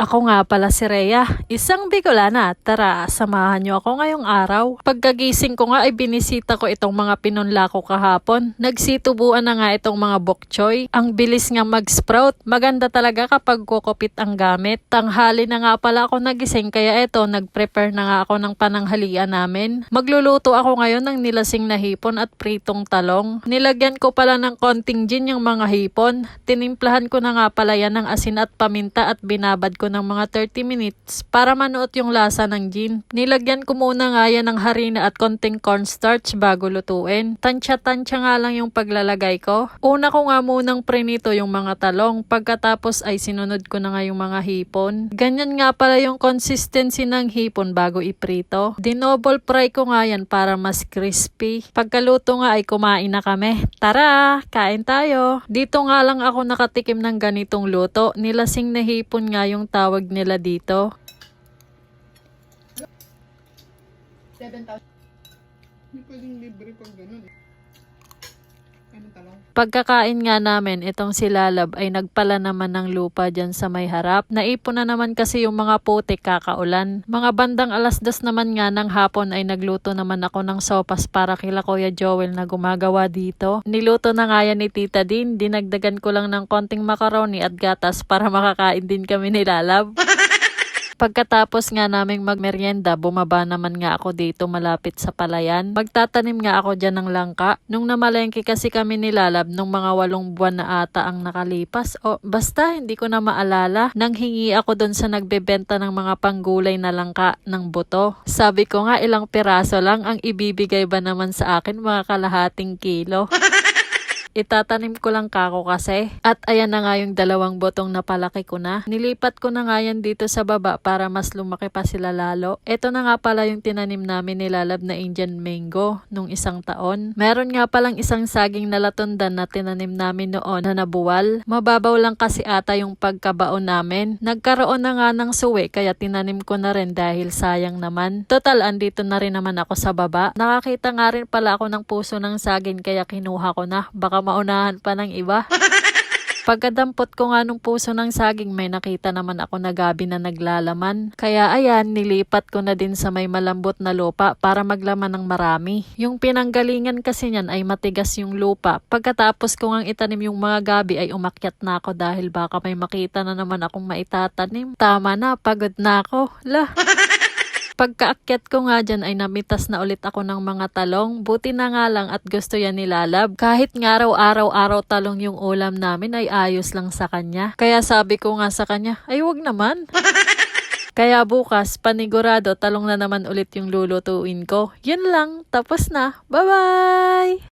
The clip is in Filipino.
Ako nga pala si Rhea, isang Bicolana. Tara, samahan niyo ako ngayong araw. Pagkagising ko nga ay binisita ko itong mga pinunla ko kahapon. Nagsitubuan na nga itong mga bok choy. Ang bilis nga mag-sprout. Maganda talaga kapag kukupit ang gamit. Tanghali na nga pala ako nagising kaya eto nag-prepare na nga ako ng pananghalian namin. Magluluto ako ngayon ng nilasing na hipon at pritong talong. Nilagyan ko pala ng konting gin yung mga hipon. Tinimplahan ko na nga pala yan ng asin at paminta at binabad ko ng mga 30 minutes para manuot yung lasa ng gin. Nilagyan ko muna nga yan ng harina at konting cornstarch bago lutuin. Tansya-tansya nga lang yung paglalagay ko. Una ko nga munang prinito yung mga talong. Pagkatapos ay sinunod ko na nga yung mga hipon. Ganyan nga pala yung consistency ng hipon bago iprito. Dinoble fry ko nga yan para mas crispy. Pagkaluto nga ay kumain na kami. Tara, kain tayo. Dito nga lang ako nakatikim ng ganitong luto. Nilasing na hipon nga yung tawag nila dito. 7,000. Hindi pwedeng libre pag ganun eh. Ano? Pagkakain nga namin, itong si Lalab ay nagpala naman ng lupa dyan sa may harap. Naipon na naman kasi yung mga putik kakaulan. Mga bandang alas dos naman nga ng hapon ay nagluto naman ako ng sopas para kila Kuya Joel na gumagawa dito. Niluto na nga yan ni Tita Din. Dinagdagan ko lang ng konting macaroni at gatas para makakain din kami ni Lalab. Pagkatapos nga naming magmeryenda, bumaba naman nga ako dito malapit sa palayan. Magtatanim nga ako dyan ng langka. Nung namalengke kasi kami nilalab nung mga walong buwan na ata ang nakalipas. O basta hindi ko na maalala. Nang hingi ako doon sa nagbebenta ng mga panggulay na langka ng buto. Sabi ko nga ilang piraso lang ang ibibigay ba naman sa akin mga kalahating kilo. Itatanim ko lang kako kasi. At ayan na nga yung dalawang botong na palaki ko na. Nilipat ko na nga yan dito sa baba para mas lumaki pa sila lalo. Ito na nga pala yung tinanim namin nilalab na Indian mango nung isang taon. Meron nga palang isang saging na latundan na tinanim namin noon na nabuwal. Mababaw lang kasi ata yung pagkabaon namin. Nagkaroon na nga ng suwi kaya tinanim ko na rin dahil sayang naman. Total, andito na rin naman ako sa baba. Nakakita nga rin pala ako ng puso ng saging kaya kinuha ko na. Baka maunahan pa ng iba. Pagkadampot ko nga nung puso ng saging, may nakita naman ako na gabi na naglalaman. Kaya ayan, nilipat ko na din sa may malambot na lupa para maglaman ng marami. Yung pinanggalingan kasi niyan ay matigas yung lupa. Pagkatapos ko ngang itanim yung mga gabi ay umakyat na ako dahil baka may makita na naman akong maitatanim. Tama na, pagod na ako. Lah. Pagkaakyat ko nga dyan ay namitas na ulit ako ng mga talong. Buti na nga lang at gusto yan nilalab. Kahit nga raw araw-araw talong yung ulam namin ay ayos lang sa kanya. Kaya sabi ko nga sa kanya, ay wag naman. Kaya bukas, panigurado, talong na naman ulit yung lulutuin ko. Yun lang, tapos na. Bye-bye!